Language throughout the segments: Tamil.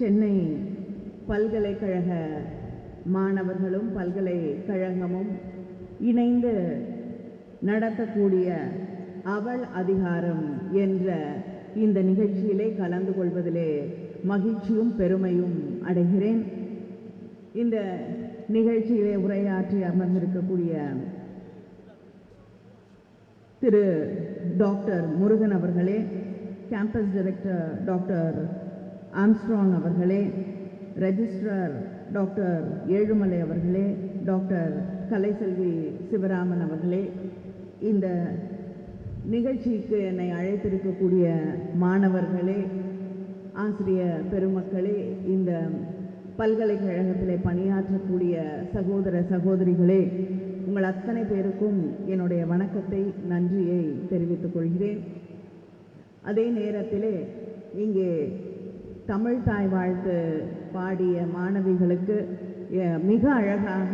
சென்னை பல்கலைக்கழக மாணவர்களும் பல்கலைக்கழகமும் இணைந்து நடத்தக்கூடிய அவள் அதிகாரம் என்ற இந்த நிகழ்ச்சியிலே கலந்து கொள்வதிலே மகிழ்ச்சியும் பெருமையும் அடைகிறேன். இந்த நிகழ்ச்சியிலே உரையாற்றி அமர்ந்திருக்கக்கூடிய திரு டாக்டர் முருகன் அவர்களே கேம்பஸ் டைரக்டர் டாக்டர் ஆம்ஸ்ட்ராங் அவர்களே ரெஜிஸ்ட்ரார் டாக்டர் ஏழுமலை அவர்களே டாக்டர் கலைசெல்வி சிவராமன் அவர்களே இந்த நிகழ்ச்சிக்கு என்னை அழைத்திருக்கக்கூடிய மாணவர்களே ஆசிரிய பெருமக்களே இந்த பல்கலைக்கழகத்தில் பணியாற்றக்கூடிய சகோதர சகோதரிகளே உங்கள் அத்தனை பேருக்கும் என்னுடைய வணக்கத்தை நன்றியை தெரிவித்துக் கொள்கிறேன். அதே நேரத்திலே இங்கே தமிழ் தாய் வாழ்த்து பாடிய மாணவிகளுக்கு மிக அழகாக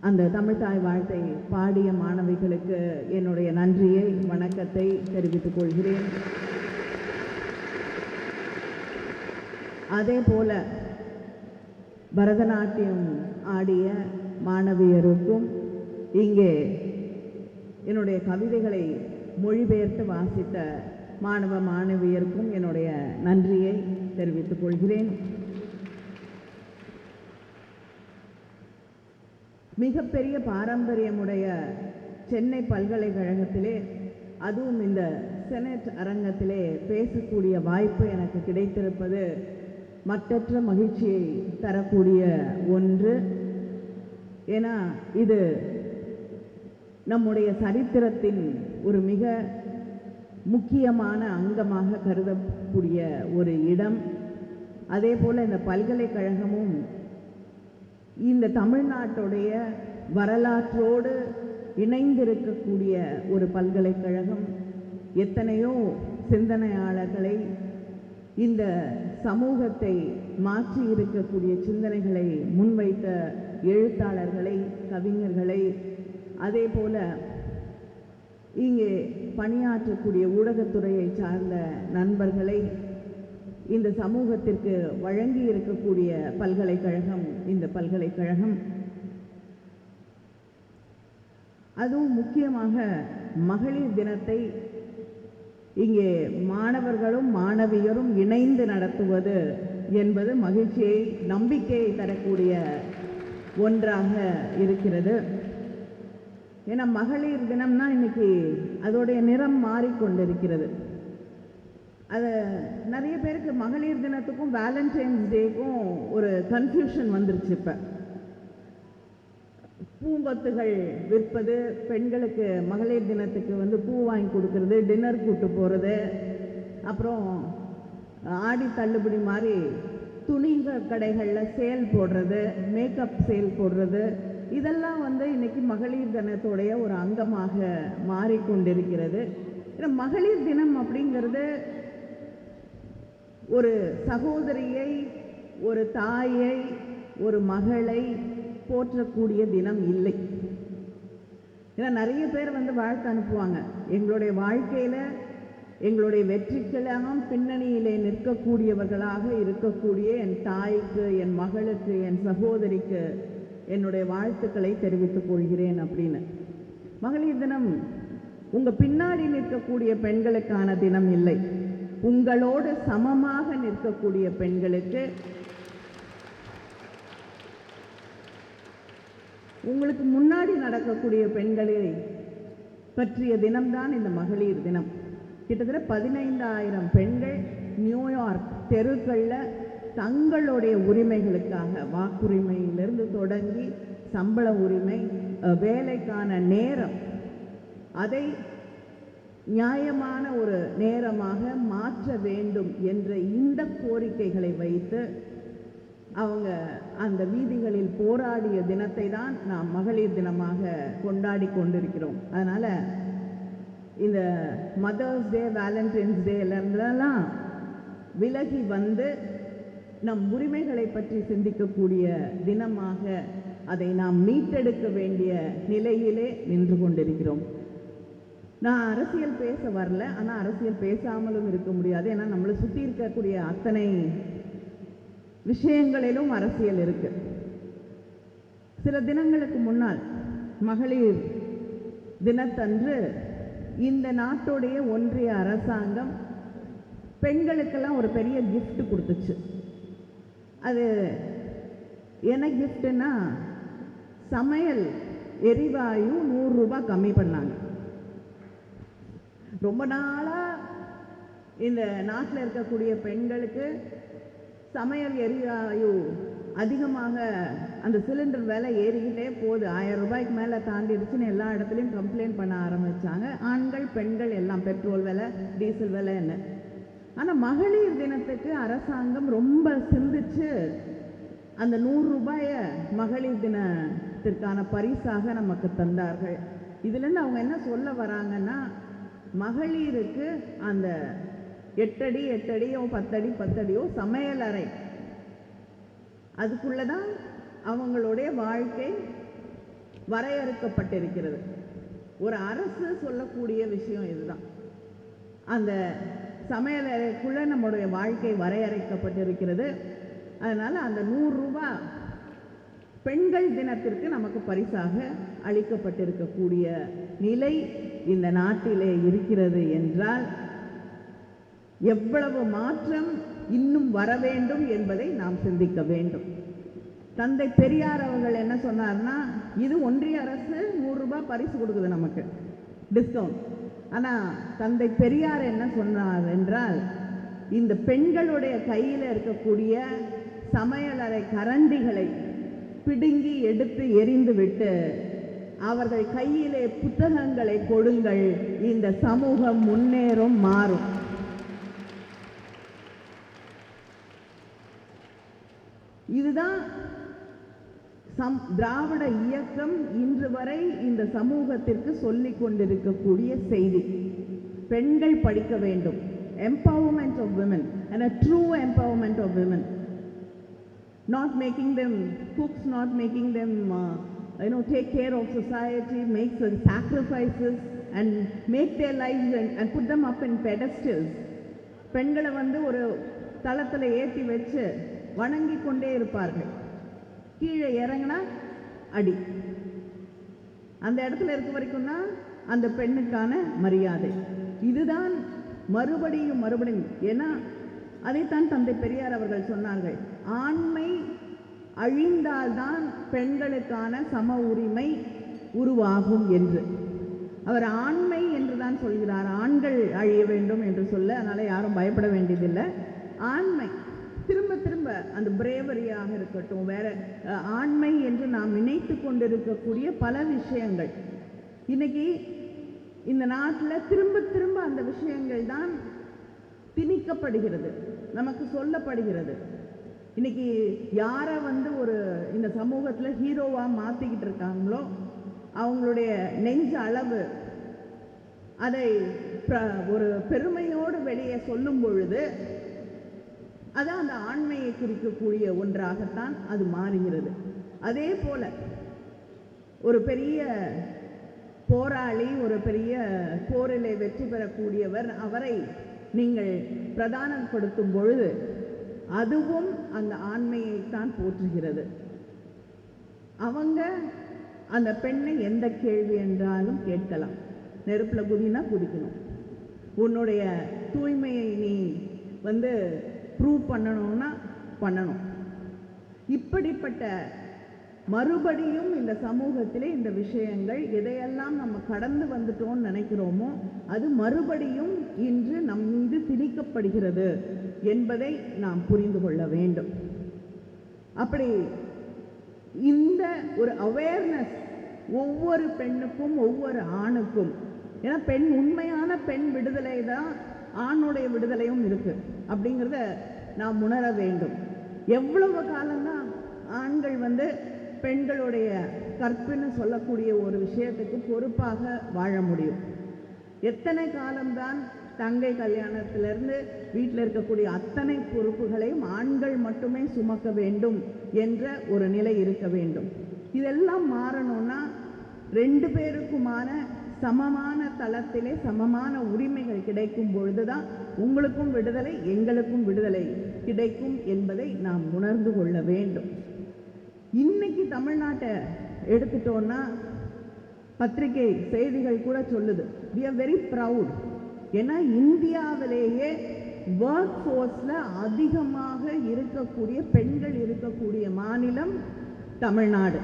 அந்த தமிழ் தாய் வாழ்த்தை பாடிய மாணவிகளுக்கு என்னுடைய நன்றியை வணக்கத்தை தெரிவித்துக் கொள்கிறேன். அதே போல பரதநாட்டியம் ஆடிய மாணவியருக்கும் இங்கே என்னுடைய கவிதைகளை மொழிபெயர்த்து வாசித்த மாணவ மாணவியருக்கும் என்னுடைய நன்றியை தெரிவித்துக் கொள்கிறேன். மிகப்பெரிய பாரம்பரியமுடைய சென்னை பல்கலைக்கழகத்திலே அதுவும் இந்த செனட் அரங்கத்திலே பேசக்கூடிய வாய்ப்பு எனக்கு கிடைத்திருப்பது மற்றற்ற மகிழ்ச்சியை தரக்கூடிய ஒன்று. ஏன்னா இது நம்முடைய சரித்திரத்தின் ஒரு மிக முக்கியமான அங்கமாக கருதக்கூடிய ஒரு இடம். அதே போல் இந்த பல்கலைக்கழகமும் இந்த தமிழ்நாட்டுடைய வரலாற்றோடு இணைந்திருக்கக்கூடிய ஒரு பல்கலைக்கழகம். எத்தனையோ சிந்தனையாளர்களை இந்த சமூகத்தை மாற்றி இருக்கக்கூடிய சிந்தனைகளை முன்வைத்த எழுத்தாளர்களை கவிஞர்களை அதே போல் இங்கே பணியாற்றக்கூடிய ஊடகத்துறையை சார்ந்த நண்பர்களை இந்த சமூகத்திற்கு வழங்கி இருக்கக்கூடிய பல்கலைக்கழகம் இந்த பல்கலைக்கழகம். அதுவும் முக்கியமாக மகளிர் தினத்தை இங்கே மாணவர்களும் மாணவியரும் இணைந்து நடத்துவது என்பது மகிழ்ச்சியை நம்பிக்கையை தரக்கூடிய ஒன்றாக இருக்கிறது. ஏன்னா மகளிர் தினம்னா இன்னைக்கு அதோடைய நிறம் மாறிக்கொண்டிருக்கிறது. அது நிறைய பேருக்கு மகளிர் தினத்துக்கும் வேலண்டைன்ஸ் டேக்கும் ஒரு கன்ஃபியூஷன் வந்துருச்சு இப்போ. பூங்கொத்துகள் விற்பது பெண்களுக்கு மகளிர் தினத்துக்கு வந்து பூ வாங்கி கொடுக்கறது டின்னர் கூட்டு போகிறது அப்புறம் ஆடி தள்ளுபடி மாதிரி துணி கடைகளில் சேல் போடுறது மேக்கப் சேல் போடுறது இதெல்லாம் வந்து இன்றைக்கி மகளிர் தினத்துடைய ஒரு அங்கமாக மாறிக்கொண்டிருக்கிறது. ஏன்னா மகளிர் தினம் அப்படிங்கிறது ஒரு சகோதரியை ஒரு தாயை ஒரு மகளை போற்றக்கூடிய தினம் இல்லை. ஏன்னா நிறைய பேர் வந்து வாழ்த்து அனுப்புவாங்க. எங்களுடைய வாழ்க்கையில் எங்களுடைய வெற்றிக்கெல்லாம் பின்னணியிலே நிற்கக்கூடியவர்களாக இருக்கக்கூடிய என் தாய்க்கு என் மகளுக்கு என் சகோதரிக்கு என்னுடைய வாழ்த்துக்களை தெரிவித்துக் கொள்கிறேன் அப்படின்னு. மகளிர் தினம் உங்கள் பின்னாடி நிற்கக்கூடிய பெண்களுக்கான தினம் இல்லை. உங்களோடு சமமாக நிற்கக்கூடிய பெண்களுக்கு உங்களுக்கு முன்னாடி நடக்கக்கூடிய பெண்களை பற்றிய தினம்தான் இந்த மகளிர் தினம். கிட்டத்தட்ட பதினைந்தாயிரம் பெண்கள் நியூயார்க் தெருக்களில் தங்களுடைய உரிமைகளுக்காக வாக்குரிமையிலிருந்து தொடங்கி சம்பள உரிமை வேலைக்கான நேரம். அதை நியாயமான ஒரு நேரமாக மாற்ற வேண்டும் என்ற இந்த கோரிக்கைகளை வைத்து அவங்க அந்த வீதிகளில் போராடிய தினத்தை தான் நாம் மகளிர் தினமாக கொண்டாடி கொண்டிருக்கிறோம். அதனால் இந்த மதர்ஸ் டே வேலண்டைன்ஸ் டேலருந்துலாம் விலகி வந்து நம் உரிமைகளை பற்றி சிந்திக்கக்கூடிய தினமாக அதை நாம் மீட்டெடுக்க வேண்டிய நிலையிலே நின்று கொண்டிருக்கிறோம். நான் அரசியல் பேச வரல. ஆனால் அரசியல் பேசாமலும் இருக்க முடியாது. ஏன்னா நம்மளை சுற்றி இருக்கக்கூடிய அத்தனை விஷயங்களிலும் அரசியல் இருக்கு. சில தினங்களுக்கு முன்னால் மகளிர் தினத்தன்று இந்த நாட்டுடைய ஒன்றிய அரசாங்கம் பெண்களுக்கெல்லாம் ஒரு பெரிய கிஃப்ட் கொடுத்துச்சு. அது என்ன கிஃப்ட்டுன்னா சமையல் எரிவாயு நூறுரூபா கம்மி பண்ணாங்க. ரொம்ப நாளாக இந்த நாட்டில் இருக்கக்கூடிய பெண்களுக்கு சமையல் எரிவாயு அதிகமாக அந்த சிலிண்டர் விலை ஏறிக்கிட்டே போகுது. ஆயிரம் ரூபாய்க்கு மேலே தாண்டிடுச்சுன்னு எல்லா இடத்துலையும் கம்ப்ளைண்ட் பண்ண ஆரம்பிச்சாங்க. ஆண்கள் பெண்கள் எல்லாம் பெட்ரோல் விலை டீசல் விலை என்ன? ஆனால் மகளிர் தினத்துக்கு அரசாங்கம் ரொம்ப சிந்திச்சு அந்த நூறு ரூபாயை மகளிர் தினத்திற்கான பரிசாக நமக்கு தந்தார்கள். இதுலேருந்து அவங்க என்ன சொல்ல வராங்கன்னா மகளிருக்கு அந்த எட்டடி எட்டடியோ பத்தடி பத்தடியோ சமையல் அறை. அதுக்குள்ள தான் அவங்களுடைய வாழ்க்கை வரையறுக்கப்பட்டிருக்கிறது. ஒரு அரசு சொல்லக்கூடிய விஷயம் இதுதான். அந்த சமையல் அறைக்குள்ளே நம்முடைய வாழ்க்கை வரையறைக்கப்பட்டிருக்கிறது. அதனால் அந்த நூறுரூபா பெண்கள் தினத்திற்கு நமக்கு பரிசாக அளிக்கப்பட்டிருக்கக்கூடிய நிலை இந்த நாட்டிலே இருக்கிறது என்றால் எவ்வளவு மாற்றம் இன்னும் வர வேண்டும் என்பதை நாம் சிந்திக்க வேண்டும். தந்தை பெரியார் அவர்கள் என்ன சொன்னார்னா இது ஒன்றிய அரசு நூறுரூபா பரிசு கொடுக்குது நமக்கு. டிஸ்கவுண்ட் ஆனால் தந்தை பெரியார் என்ன சொன்னார் என்றால் இந்த பெண்களுடைய கையில் இருக்கக்கூடிய சமையலறை கரண்டிகளை பிடுங்கி எடுத்து எரிந்துவிட்டு அவர்கள் கையிலே புத்தகங்களை கொடுங்கள் இந்த சமூகம் முன்னேறும் மாறும். இதுதான் சம் திராவிட இயக்கம் இன்று வரை இந்த சமூகத்திற்கு சொல்லி கொண்டிருக்கக்கூடிய செய்தி பெண்கள் படிக்க வேண்டும் empowerment of women and a true empowerment of women not making them cooks not making them you know, take care of society, make and sacrifices and make their lives and, and put them up in pedestals. பெண்களை வந்து ஒரு தளத்தில் ஏற்றி வச்சு வணங்கி கொண்டே இருப்பார்கள் கீழே இறங்கினா அடி. அந்த இடத்துல இருக்க வரைக்கும் தான் அந்த பெண்ணுக்கான மரியாதை. இதுதான் மறுபடியும் மறுபடியும். ஏன்னா அதைத்தான் தந்தை பெரியார் அவர்கள் சொன்னார்கள். ஆண்மை அழிந்தால்தான் பெண்களுக்கான சம உரிமை உருவாகும் என்று. அவர் ஆண்மை என்று தான் சொல்கிறார். ஆண்கள் அழிய வேண்டும் என்று சொல்ல அதனால் யாரும் பயப்பட வேண்டியதில்லை. ஆண்மை. திரும்ப திரும்ப அந்த பிரேவரியாக இருக்கட்டும் வேற ஆண்மை என்று நாம் நினைத்து கொண்டிருக்கக்கூடிய பல விஷயங்கள். இன்னைக்கு இந்த நாட்டில் திரும்ப திரும்ப அந்த விஷயங்கள் தான் திணிக்கப்படுகிறது நமக்கு சொல்லப்படுகிறது. இன்னைக்கு யாரை வந்து ஒரு இந்த சமூகத்தில் ஹீரோவாக மாற்றிக்கிட்டு இருக்காங்களோ அவங்களுடைய நெஞ்ச அளவு அதை ஒரு பெருமையோடு வெளியே சொல்லும் பொழுது அதான் அந்த ஆண்மையை குறிக்கக்கூடிய ஒன்றாகத்தான் அது மாறுகிறது. அதே போல ஒரு பெரிய போராளி ஒரு பெரிய போரிலே வெற்றி பெறக்கூடியவர் அவரை நீங்கள் பிரதானப்படுத்தும் பொழுது அதுவும் அந்த ஆண்மையைத்தான் போற்றுகிறது. அவங்க அந்த பெண்ணை எந்த கேள்வி என்றாலும் கேட்கலாம். நெருப்பில் குதினா குதிக்கணும். உன்னுடைய தூய்மையை நீ வந்து ப்ரூவ் பண்ணணும்னா பண்ணணும். இப்படிப்பட்ட மறுபடியும் இந்த சமூகத்திலே இந்த விஷயங்கள் எதையெல்லாம் நம்ம கடந்து வந்துட்டோம்னு நினைக்கிறோமோ அது மறுபடியும் இன்று நம் மீது திணிக்கப்படுகிறது என்பதை நாம் புரிந்து கொள்ள வேண்டும். அப்படி இந்த ஒரு அவேர்னஸ் ஒவ்வொரு பெண்ணுக்கும் ஒவ்வொரு ஆணுக்கும் ஏன்னா பெண் உண்மையான பெண் விடுதலை தான் ஆணுடைய விடுதலையும் இருக்குது அப்படிங்கிறத நாம் உணர வேண்டும். எவ்வளவு காலம்னா ஆண்கள் வந்து பெண்களுடைய கற்புன்னு சொல்லக்கூடிய ஒரு விஷயத்துக்கு பொறுப்பாக வாழ முடியும். எத்தனை காலம்தான் தங்கை கல்யாணத்திலிருந்து வீட்டில் இருக்கக்கூடிய அத்தனை பொறுப்புகளையும் ஆண்கள் மட்டுமே சுமக்க வேண்டும் என்ற ஒரு நிலை இருக்க வேண்டும். இதெல்லாம் மாறணும்னா ரெண்டு பேருக்குமான சமமான தளத்திலே சமமான உரிமைகள் கிடைக்கும் பொழுதுதான் உங்களுக்கும் விடுதலை எங்களுக்கும் விடுதலை கிடைக்கும் என்பதை நாம் உணர்ந்து கொள்ள வேண்டும். இன்னைக்கு தமிழ்நாட்டை எடுத்துட்டோன்னா பத்திரிகை செய்திகள் கூட சொல்லுது வி ஆர் வெரி ப்ரவுட் ஏன்னா இந்தியாவிலேயே ஒர்க் ஃபோர்ஸில் அதிகமாக இருக்கக்கூடிய பெண்கள் இருக்கக்கூடிய மாநிலம் தமிழ்நாடு.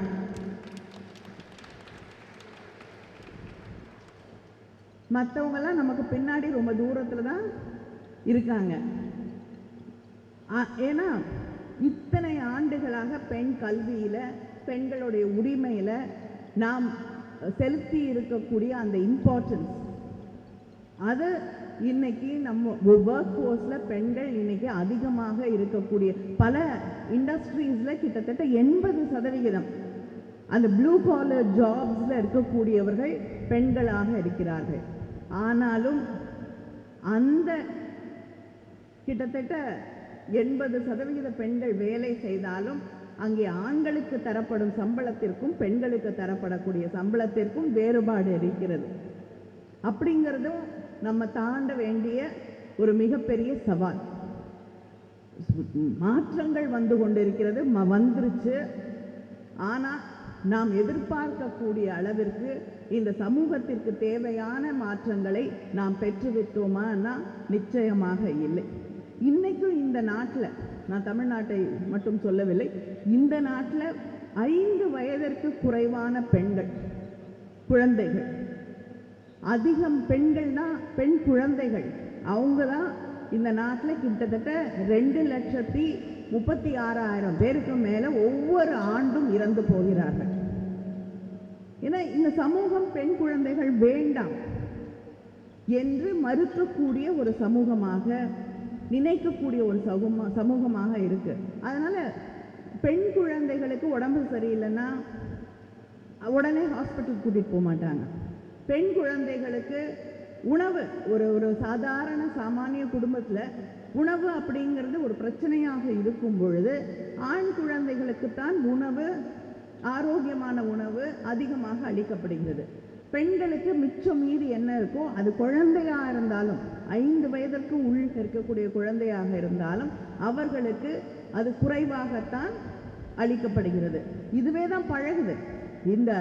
மற்றவங்கெல்லாம் நமக்கு பின்னாடி ரொம்ப தூரத்தில் தான் இருக்காங்க ஏன்னா இத்தனை ஆண்டுகளாக பெண் கல்வியில் பெண்களுடைய உரிமையில் நாம் செலுத்தி இருக்கக்கூடிய அந்த இம்பார்ட்டன்ஸ் அது இன்னைக்கு நம்ம ஒர்க் ஃபோர்ஸில் பெண்கள் இன்னைக்கு அதிகமாக இருக்கக்கூடிய பல இண்டஸ்ட்ரீஸில் கிட்டத்தட்ட எண்பது சதவிகிதம் அந்த ப்ளூ காலர் ஜாப்ஸில் இருக்கக்கூடியவர்கள் பெண்களாக இருக்கிறார்கள். ஆனாலும் அந்த கிட்டத்தட்ட எண்பது சதவிகித பெண்கள் வேலை செய்தாலும் அங்கே ஆண்களுக்கு தரப்படும் சம்பளத்திற்கும் பெண்களுக்கு தரப்படக்கூடிய சம்பளத்திற்கும் வேறுபாடு இருக்கிறது. அப்படிங்கிறதும் நம்ம தாண்ட வேண்டிய ஒரு மிகப்பெரிய சவால். மாற்றங்கள் வந்து கொண்டிருக்கிறது ம- வந்துருச்சு. ஆனால் நாம் எதிர்பார்க்கக்கூடிய அளவிற்கு இந்த சமூகத்திற்கு தேவையான மாற்றங்களை நாம் பெற்றுவிட்டோமான்னா நிச்சயமாக இல்லை. இன்னைக்கும் இந்த நாட்டில் நான் தமிழ்நாட்டை மட்டும் சொல்லவில்லை இந்த நாட்டில் ஐந்து வயதிற்கு குறைவான பெண்கள் குழந்தைகள். அதிகம் பெண்கள்னா பெண் குழந்தைகள். அவங்க தான் இந்த நாட்டில் கிட்டத்தட்ட ரெண்டு லட்சத்தி முப்பத்தி ஆறாயிரம் பேருக்கு மேலே ஒவ்வொரு ஆண்டும் இறந்து போகிறார்கள். ஏன்னா இந்த சமூகம் பெண் குழந்தைகள் வேண்டாம் என்று மறுக்கக்கூடிய ஒரு சமூகமாக நினைக்கக்கூடிய ஒரு சமூக சமூகமாக இருக்கு. அதனால பெண் குழந்தைகளுக்கு உடம்பு சரியில்லைன்னா உடனே ஹாஸ்பிட்டல் கூட்டிட்டு போக மாட்டாங்க. பெண் குழந்தைகளுக்கு உணவு ஒரு ஒரு சாதாரண சாமானிய குடும்பத்தில் உணவு அப்படிங்கிறது ஒரு பிரச்சனையாக இருக்கும் பொழுது ஆண் குழந்தைகளுக்குத்தான் உணவு ஆரோக்கியமான உணவு அதிகமாக அளிக்கப்படுகிறது. பெண்களுக்கு மிச்சம் மீதி என்ன இருக்கோ அது குழந்தையாக இருந்தாலும் ஐந்து வயதிற்கு உள் இருக்கக்கூடிய குழந்தையாக இருந்தாலும் அவர்களுக்கு அது குறைவாகத்தான் அளிக்கப்படுகிறது. இதுவே தான் பழகுது. இந்த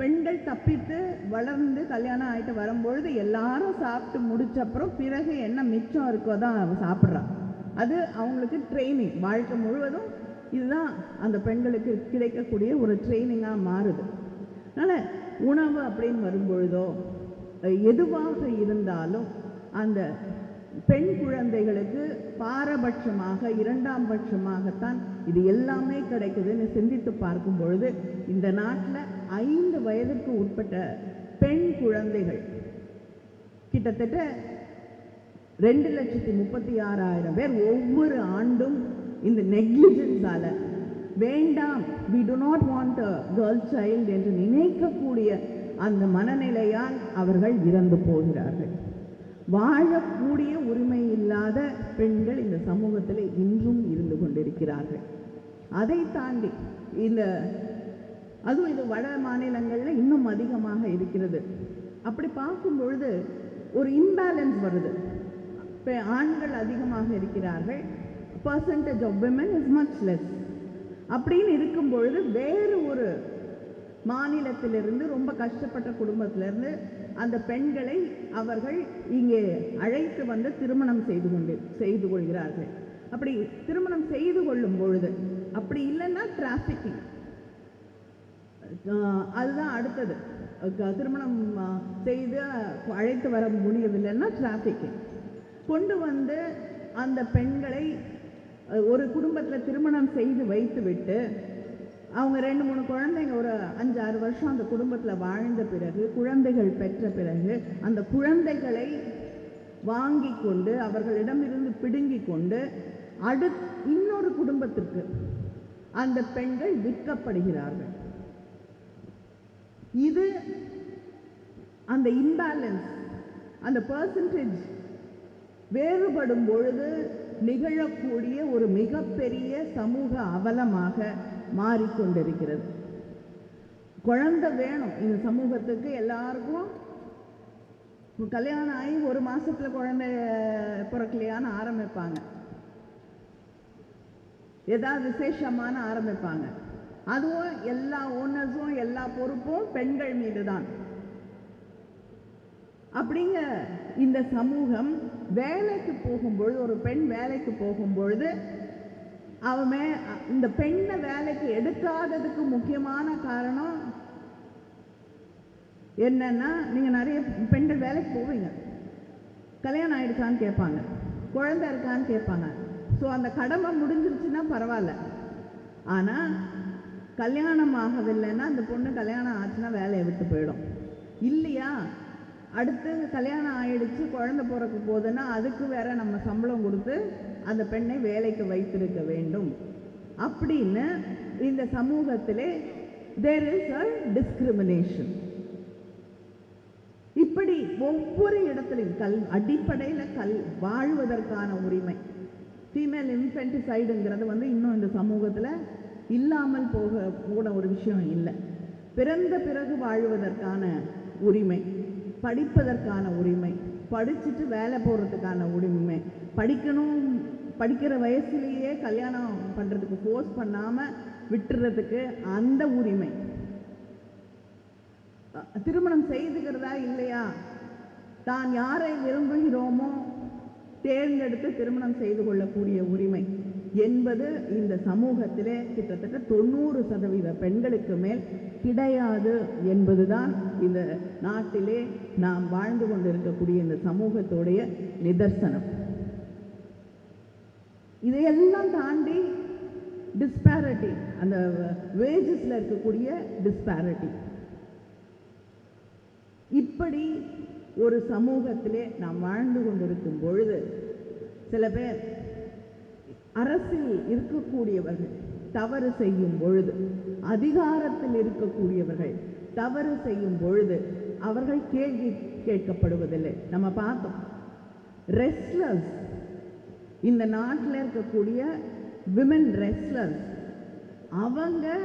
பெண்கள் தப்பித்து வளர்ந்து கல்யாணம் ஆகிட்டு வரும்பொழுது எல்லாரும் சாப்பிட்டு முடிச்சப்புறம் பிறகு என்ன மிச்சம் இருக்கோ தான் சாப்பிட்றான் அது அவங்களுக்கு ட்ரைனிங் வாழ்க்கை முழுவதும் இதுதான் அந்த பெண்களுக்கு கிடைக்கக்கூடிய ஒரு ட்ரைனிங்காக மாறுது. அதனால் உணவு அப்படின்னு வரும்பொழுதோ எதுவாக இருந்தாலும் அந்த பெண் குழந்தைகளுக்கு பாரபட்சமாக இரண்டாம் பட்சமாகத்தான் இது எல்லாமே கிடைக்குதுன்னு சிந்தித்து பார்க்கும் பொழுது இந்த நாட்டில் ஐந்து வயதுக்கு உட்பட்ட பெண் குழந்தைகள் கிட்டத்தட்ட ரெண்டு லட்சத்தி முப்பத்தி ஆறாயிரம் பேர் ஒவ்வொரு ஆண்டும் இந்த நெக்லிஜென்ஸால் வேண்டாம் we do not want a girl child என்று நினைக்கக்கூடிய அந்த மனநிலையால் அவர்கள் இறந்து போகிறார்கள். வாழக்கூடிய உரிமை இல்லாத பெண்கள் இந்த சமூகத்தில் இன்றும் இருந்து கொண்டிருக்கிறார்கள். அதை தாண்டி இந்த அதுவும் இது வட மாநிலங்களில் இன்னும் அதிகமாக இருக்கிறது. அப்படி பார்க்கும் பொழுது ஒரு இம்பேலன்ஸ் வருது. இப்போ ஆண்கள் அதிகமாக இருக்கிறார்கள். Percentage of women is much less அப்படின்னு இருக்கும் பொழுது வேறு ஒரு மாநிலத்திலிருந்து ரொம்ப கஷ்டப்பட்ட குடும்பத்திலிருந்து அந்த பெண்களை அவர்கள் இங்கே அழைத்து வந்து திருமணம் செய்து கொண்டு செய்து கொள்கிறார்கள். அப்படி திருமணம் செய்து கொள்ளும் பொழுது அப்படி இல்லைன்னா டிராஃபிக்கிங் அதுதான் அடுத்தது. திருமணம் செய்து அழைத்து வர முடியவில்லைன்னா டிராஃபிக்கிங் கொண்டு வந்து அந்த பெண்களை ஒரு குடும்பத்தில் திருமணம் செய்து வைத்து விட்டு அவங்க ரெண்டு மூணு குழந்தைங்க ஒரு அஞ்சாறு வருஷம் அந்த குடும்பத்தில் வாழ்ந்த பிறகு குழந்தைகள் பெற்ற பிறகு அந்த குழந்தைகளை வாங்கி கொண்டு அவர்களிடமிருந்து பிடுங்கி கொண்டு அடு இன்னொரு குடும்பத்திற்கு அந்த பெண்கள் விற்கப்படுகிறார்கள். இது அந்த இம்பேலன்ஸ் அந்த பர்சன்டேஜ் வேறுபடும் பொழுது நிகழக்கூடிய ஒரு மிகப்பெரிய சமூக அவலமாக மாறிக்கொண்டிருக்கிறது. குழந்தை வேணும் இந்த சமூகத்துக்கு எல்லாருக்கும். கல்யாணம் ஆகி ஒரு மாசத்துல குழந்தை பிறக்கலையான்னு ஆரம்பிப்பாங்க. ஏதாவது விசேஷமான ஆரம்பிப்பாங்க. அதுவும் எல்லா ஓனர்ஸும் எல்லா பொறுப்பும் பெண்கள் மீது தான் அப்படிங்க. இந்த சமூகம் வேலைக்கு போகும்பொழுது ஒரு பெண் வேலைக்கு போகும்பொழுது அவன் இந்த பெண்ணை வேலைக்கு எடுக்காததுக்கு முக்கியமான காரணம் என்னன்னா நீங்க நிறைய பெண்கள் வேலைக்கு போவீங்க. கல்யாணம் ஆயிடுச்சான்னு கேட்பாங்க. குழந்தை இருக்கான்னு கேட்பாங்க. ஸோ அந்த கடமை முடிஞ்சிருச்சுன்னா பரவாயில்ல. ஆனா கல்யாணம் ஆகவில்லைன்னா அந்த பொண்ணு கல்யாணம் ஆச்சுன்னா வேலையை விட்டு போயிடும். இல்லையா? அடுத்து கல்யாணம் ஆயிடுச்சு குழந்தை பிறக்க போகுதுன்னா அதுக்கு வேற நம்ம சம்பளம் கொடுத்து அந்த பெண்ணை வேலைக்கு வைத்திருக்க வேண்டும். அப்படின்னு இந்த சமூகத்திலே தேர் இஸ் அ டிஸ்கிரிமினேஷன் இப்படி ஒவ்வொரு இடத்துலையும் கல் அடிப்படையில் கல் வாழ்வதற்கான உரிமை. ஃபீமேல் இன்ஃபென்டிசைடுங்கிறது வந்து இன்னும் இந்த சமூகத்தில் இல்லாமல் போக கூட ஒரு விஷயம் இல்லை. பிறந்த பிறகு வாழ்வதற்கான உரிமை. படிப்பதற்கான உரிமை படிச்சுட்டு வேலை போகிறதுக்கான உரிமை. படிக்கணும் படிக்கிற வயசுலேயே கல்யாணம் பண்ணுறதுக்கு ஃபோர்ஸ் பண்ணாமல் விட்டுறதுக்கு அந்த உரிமை. திருமணம் செய்துக்கிறதா இல்லையா? தான் யாரை விரும்புகிறோமோ தேர்ந்தெடுத்து திருமணம் செய்து கொள்ளக்கூடிய உரிமை. என்பது இந்த சமூகத்திலே கிட்டத்தட்ட தொண்ணூறு சதவீத பெண்களுக்கு மேல் கிடையாது என்பதுதான் இந்த நாட்டிலே நாம் வாழ்ந்து கொண்டிருக்கக்கூடிய இந்த சமூகத்துடைய நிதர்சனம். இதையெல்லாம் தாண்டி டிஸ்பேரிட்டி அந்த வேஜஸ்ல இருக்கக்கூடிய டிஸ்பேரிட்டி இப்படி ஒரு சமூகத்திலே நாம் வாழ்ந்து கொண்டிருக்கும் பொழுது சில பேர் அரசில் இருக்கக்கூடியவர்கள் தவறு செய்யும் பொழுது அதிகாரத்தில் இருக்கக்கூடியவர்கள் தவறு செய்யும் பொழுது அவர்கள் கேள்வி கேட்கப்படுவதில்லை. நம்ம பார்த்தோம். ரெஸ்லர்ஸ் இந்த நாட்டில் இருக்கக்கூடிய விமன் ரெஸ்லர்ஸ் அவங்க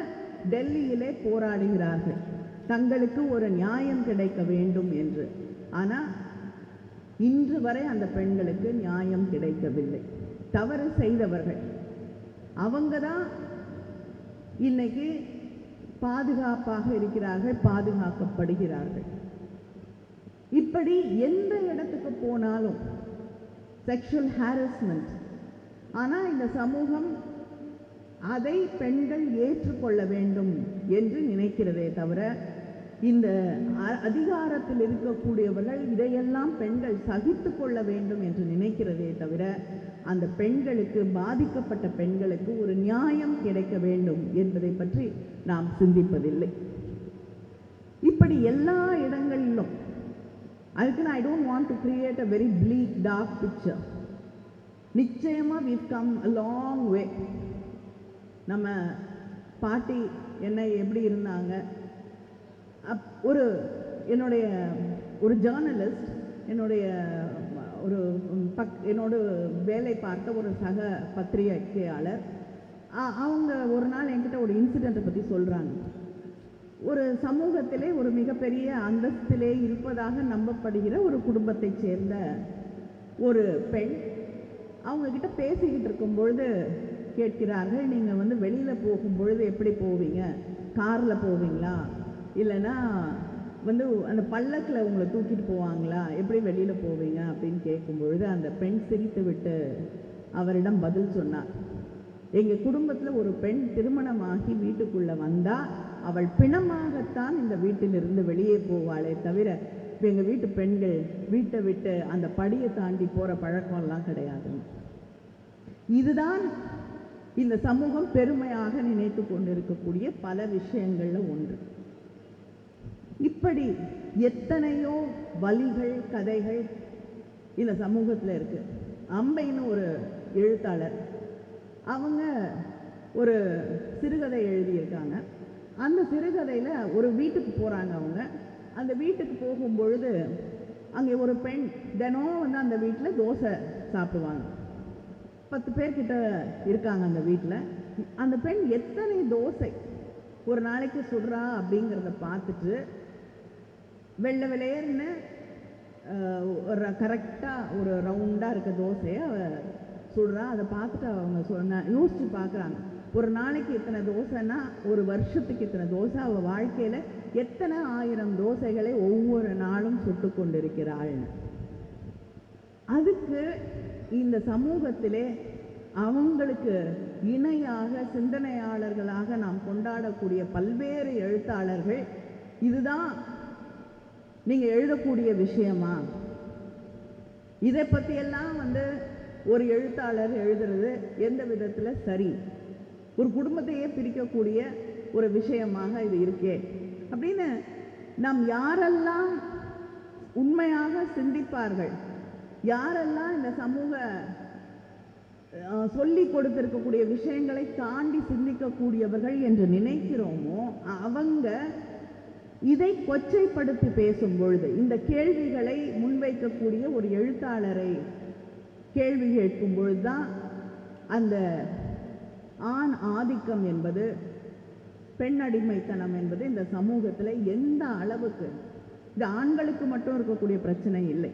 டெல்லியிலே போராடுகிறார்கள். தங்களுக்கு ஒரு நியாயம் கிடைக்க வேண்டும் என்று. ஆனால் இன்று வரை அந்த பெண்களுக்கு நியாயம் கிடைக்கவில்லை. தவறு செய்தவர்கள். அவங்க தான் இன்னைக்கு பாதுகாப்பாக இருக்கிறார்கள் பாதுகாக்கப்படுகிறார்கள். இப்படி எந்த இடத்துக்கு போனாலும் செக்ஷுவல் ஹாரஸ்மெண்ட் ஆனால் இந்த சமூகம் அதை பெண்கள் ஏற்றுக்கொள்ள வேண்டும் என்று நினைக்கிறதே தவிர இந்த அ- அதிகாரத்தில் இருக்கக்கூடியவர்கள் இதையெல்லாம் பெண்கள் சகித்து கொள்ள வேண்டும் என்று நினைக்கிறதே தவிர அந்த பெண்களுக்கு பாதிக்கப்பட்ட பெண்களுக்கு ஒரு நியாயம் கிடைக்க வேண்டும் என்பதை பற்றி நாம் சிந்திப்பதில்லை. இப்படி எல்லா இடங்களிலும் அதுக்கு I don't want to create a very bleak dark picture நிச்சயமாக we come a long way நம்ம பாட்டி என்ன எப்படி இருந்தாங்க? அப் ஒரு என்னுடைய ஒரு ஜேர்னலிஸ்ட் என்னுடைய ஒரு பக் என்னோட வேலை பார்த்த ஒரு சக பத்திரிகையாளர். அவங்க ஒரு நாள் என்கிட்ட ஒரு இன்சிடெண்ட்டை பற்றி சொல்கிறாங்க ஒரு சமூகத்திலே ஒரு மிகப்பெரிய அந்தஸ்திலே இருப்பதாக நம்பப்படுகிற ஒரு குடும்பத்தைச் சேர்ந்த ஒரு பெண் அவங்கக்கிட்ட பேசிக்கிட்டு இருக்கும் பொழுது கேட்கிறார்கள் நீங்கள் வந்து வெளியில் போகும்பொழுது எப்படி போவீங்க? காரில் போவீங்களா? இல்லைன்னா வந்து அந்த பல்லக்கில் உங்களை தூக்கிட்டு போவாங்களா? எப்படி வெளியில் போவீங்க? அப்படின்னு கேட்கும்பொழுது அந்த பெண் சிரித்து விட்டு அவரிடம் பதில் சொன்னார் எங்கள் குடும்பத்தில் ஒரு பெண் திருமணமாகி வீட்டுக்குள்ளே வந்தால் அவள் பிணமாகத்தான் இந்த வீட்டிலிருந்து வெளியே போவாளே தவிர இப்போ எங்கள் வீட்டு பெண்கள் வீட்டை விட்டு அந்த படியை தாண்டி போகிற பழக்கம்லாம் கிடையாது. இதுதான் இந்த சமூகம் பெருமையாக நினைத்து கொண்டிருக்கக்கூடிய பல விஷயங்களில் ஒன்று. இப்படி எத்தனையோ வழிகள் கதைகள் இந்த சமூகத்தில் இருக்குது அம்பைன்னு ஒரு எழுத்தாளர். அவங்க ஒரு சிறுகதை எழுதியிருக்காங்க. அந்த சிறுகதையில் ஒரு வீட்டுக்கு போகிறாங்க அவங்க. அந்த வீட்டுக்கு போகும் பொழுது அங்கே ஒரு பெண் தினம் வந்து அந்த வீட்டில் தோசை சாப்பிடுவாங்க. பத்து பேர்கிட்ட இருக்காங்க அந்த வீட்டில். அந்த பெண் எத்தனை தோசை ஒரு நாளைக்கு சுடுறா அப்படிங்கிறத பார்த்துட்டு வெள்ளை வெளையர்னு ஒரு கரெக்டாக ஒரு ரவுண்டாக இருக்க தோசையை அவ சுடுறா. அதை பார்த்துட்டு அவங்க சொன்ன யோசிச்சு பார்க்குறாங்க. ஒரு நாளைக்கு இத்தனை தோசைன்னா ஒரு வருஷத்துக்கு இத்தனை தோசை அவள் வாழ்க்கையில் எத்தனை ஆயிரம் தோசைகளை ஒவ்வொரு நாளும் சுட்டு கொண்டிருக்கிறாள்னு அதுக்கு இந்த சமூகத்திலே அவங்களுக்கு இணையாக சிந்தனையாளர்களாக நாம் கொண்டாடக்கூடிய பல்வேறு எழுத்தாளர்கள் இதுதான் நீங்கள் எழுதக்கூடிய விஷயமா? இதை பற்றியெல்லாம் வந்து ஒரு எழுத்தாளர் எழுதுறது எந்த விதத்தில் சரி? ஒரு குடும்பத்தையே பிரிக்கக்கூடிய ஒரு விஷயமாக இது இருக்கே. அப்படின்னு நாம் யாரெல்லாம் உண்மையாக சிந்திப்பார்கள் யாரெல்லாம் இந்த சமூக சொல்லி கொடுத்திருக்கக்கூடிய விஷயங்களை தாண்டி சிந்திக்கக்கூடியவர்கள் என்று நினைக்கிறோமோ அவங்க இதை கொச்சைப்படுத்தி பேசும் பொழுது இந்த கேள்விகளை முன்வைக்கக்கூடிய ஒரு எழுத்தாளரை கேள்வி கேட்கும் பொழுதுதான் அந்த ஆண் ஆதிக்கம் என்பது பெண் அடிமைத்தனம் என்பது இந்த சமூகத்தில் எந்த அளவுக்கு இது ஆண்களுக்கு மட்டும் இருக்கக்கூடிய பிரச்சனை இல்லை.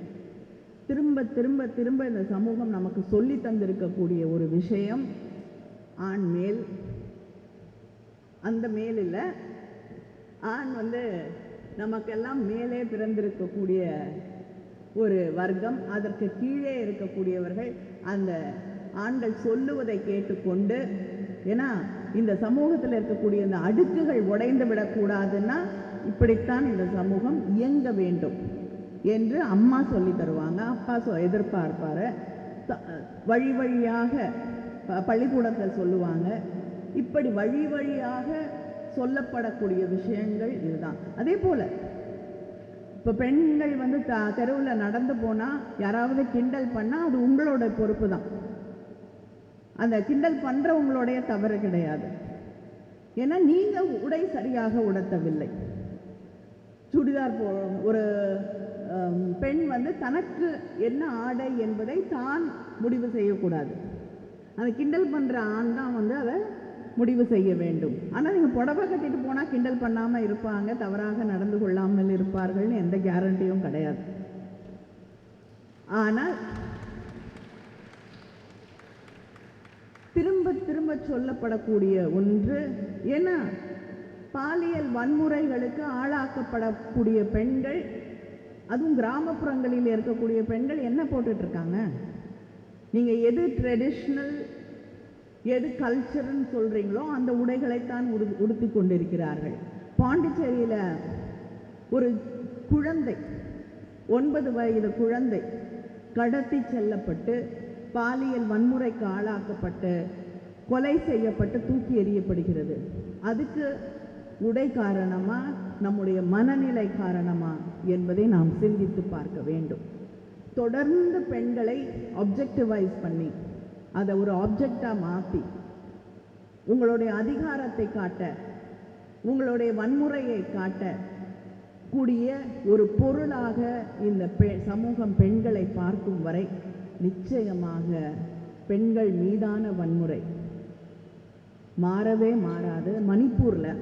திரும்ப திரும்ப திரும்ப இந்த சமூகம் நமக்கு சொல்லி தந்திருக்கக்கூடிய ஒரு விஷயம் ஆண் மேல். அந்த மேலில் ஆண் வந்து நமக்கெல்லாம் மேலே பிறந்திருக்கக்கூடிய ஒரு வர்க்கம் அதற்கு கீழே இருக்கக்கூடியவர்கள் அந்த ஆண்கள் சொல்லுவதை கேட்டுக்கொண்டு ஏன்னா இந்த சமூகத்தில் இருக்கக்கூடிய இந்த அடுக்குகள் உடைந்து விடக்கூடாதுன்னா இப்படித்தான் இந்த சமூகம் இயங்க வேண்டும் என்று அம்மா சொல்லி தருவாங்க. அப்பா சொ எதிர்பார்ப்பார். வழி வழியாக ப- பள்ளிக்கூடத்தில் சொல்லுவாங்க. இப்படி வழி வழியாக சொல்லப்படக்கூடிய விஷயங்கள் இதுதான். அதே போல் இப்போ பெண்கள் வந்து த தெருவில் நடந்து போனால் யாராவது கிண்டல் பண்ணால் அது உங்களோட பொறுப்பு தான். அந்த கிண்டல் பண்ணுறவங்களுடைய தவறு கிடையாது. ஏன்னா நீங்கள் உடை சரியாக உடுத்தவில்லை. சுடிதார் போ ஒரு பெண் வந்து தனக்கு என்ன ஆடை என்பதை தான் முடிவு செய்யக்கூடாது. அந்த கிண்டல் பண்ணுற ஆண் தான் வந்து அதை முடிவு செய்ய வேண்டும். ஆனால் நீங்கள் புடவை கட்டிட்டு போனால் கிண்டல் பண்ணாமல் இருப்பாங்க தவறாக நடந்து கொள்ளாமல் இருப்பார்கள்னு எந்த கேரண்டியும் கிடையாது. ஆனால் திரும்ப திரும்ப சொல்லப்படக்கூடிய ஒன்று ஏன்னா பாலியல் வன்முறைகளுக்கு ஆளாக்கப்படக்கூடிய பெண்கள் அதுவும் கிராமப்புறங்களில் இருக்கக்கூடிய பெண்கள் என்ன போட்டுட்ருக்காங்க இருக்காங்க? எது ட்ரெடிஷ்னல் எது கல்ச்சர்னு சொல்கிறீங்களோ அந்த உடைகளைத்தான் உடு உடுத்தி கொண்டிருக்கிறார்கள். பாண்டிச்சேரியில் ஒரு குழந்தை ஒன்பது வயது குழந்தை கடத்தி செல்லப்பட்டு பாலியல் வன்முறைக்கு ஆளாக்கப்பட்டு கொலை செய்யப்பட்டு தூக்கி எறியப்படுகிறது. அதுக்கு உடை காரணமா நம்முடைய மனநிலை காரணமா என்பதை நாம் சிந்தித்து பார்க்க வேண்டும். தொடர்ந்து பெண்களை அப்ஜெக்டிவைஸ் பண்ணி அதை ஒரு ஆப்ஜெக்டாக மாற்றி உங்களுடைய அதிகாரத்தை காட்ட உங்களுடைய வன்முறையை காட்ட கூடிய ஒரு பொருளாக இந்த பெ சமூகம் பெண்களை பார்க்கும் வரை நிச்சயமாக பெண்கள் மீதான வன்முறை மாறவே மாறாது. மணிப்பூரில்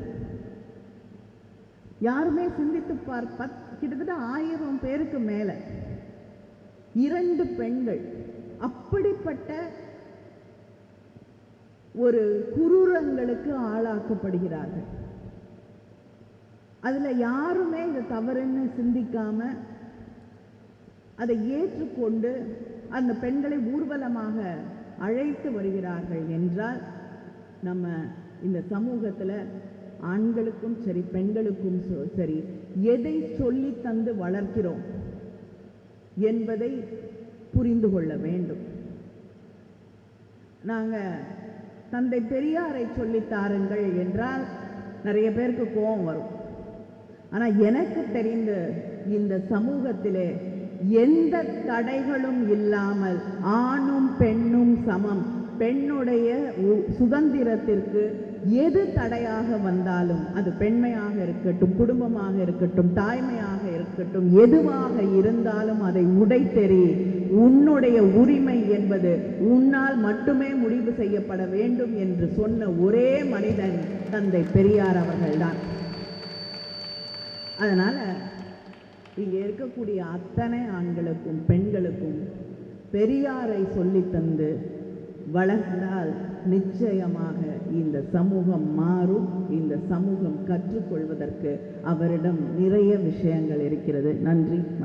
யாருமே சிந்தித்து பார் பத் கிட்டத்தட்ட ஆயிரம் பேருக்கு மேலே இரண்டு பெண்கள் அப்படிப்பட்ட ஒரு குரூரங்களுக்கு ஆளாக்கப்படுகிறார்கள். அதில் யாருமே இந்த தவறுன்னு சிந்திக்காம அதை ஏற்றுக்கொண்டு அந்த பெண்களை ஊர்வலமாக அழைத்து வருகிறார்கள் என்றால் நம்ம இந்த சமூகத்துல ஆண்களுக்கும் சரி பெண்களுக்கும் சொ- சரி எதை சொல்லி தந்து வளர்க்கிறோம் என்பதை புரிந்து கொள்ள வேண்டும். நாங்கள் தந்தை பெரியாரை சொல்லித் தாருங்கள் என்றால் நிறைய பேருக்கு கோபம் வரும். ஆனால் எனக்கு தெரிந்து இந்த சமூகத்திலே எந்த தடைகளும் இல்லாமல் ஆணும் பெண்ணும் சமம். பெண்ணுடைய சுதந்திரத்திற்கு எது தடையாக வந்தாலும் அது பெண்மையாக இருக்கட்டும் குடும்பமாக இருக்கட்டும் தாய்மையாக இருக்கட்டும் எதுவாக இருந்தாலும் அதை உடைத்தெறி உன்னுடைய உரிமை என்பது உன்னால் மட்டுமே முடிவு செய்யப்பட வேண்டும் என்று சொன்ன ஒரே மனிதன் தந்தை பெரியார் அவர்கள்தான். அதனால இங்கே இருக்கக்கூடிய அத்தனை ஆண்களுக்கும் பெண்களுக்கும் பெரியாரை சொல்லித்தந்து வளர்ந்தால் நிச்சயமாக இந்த சமூகம் மாறும் இந்த சமூகம் கற்றுக்கொள்வதற்கு அவரிடம் நிறைய விஷயங்கள் இருக்கிறது. நன்றி.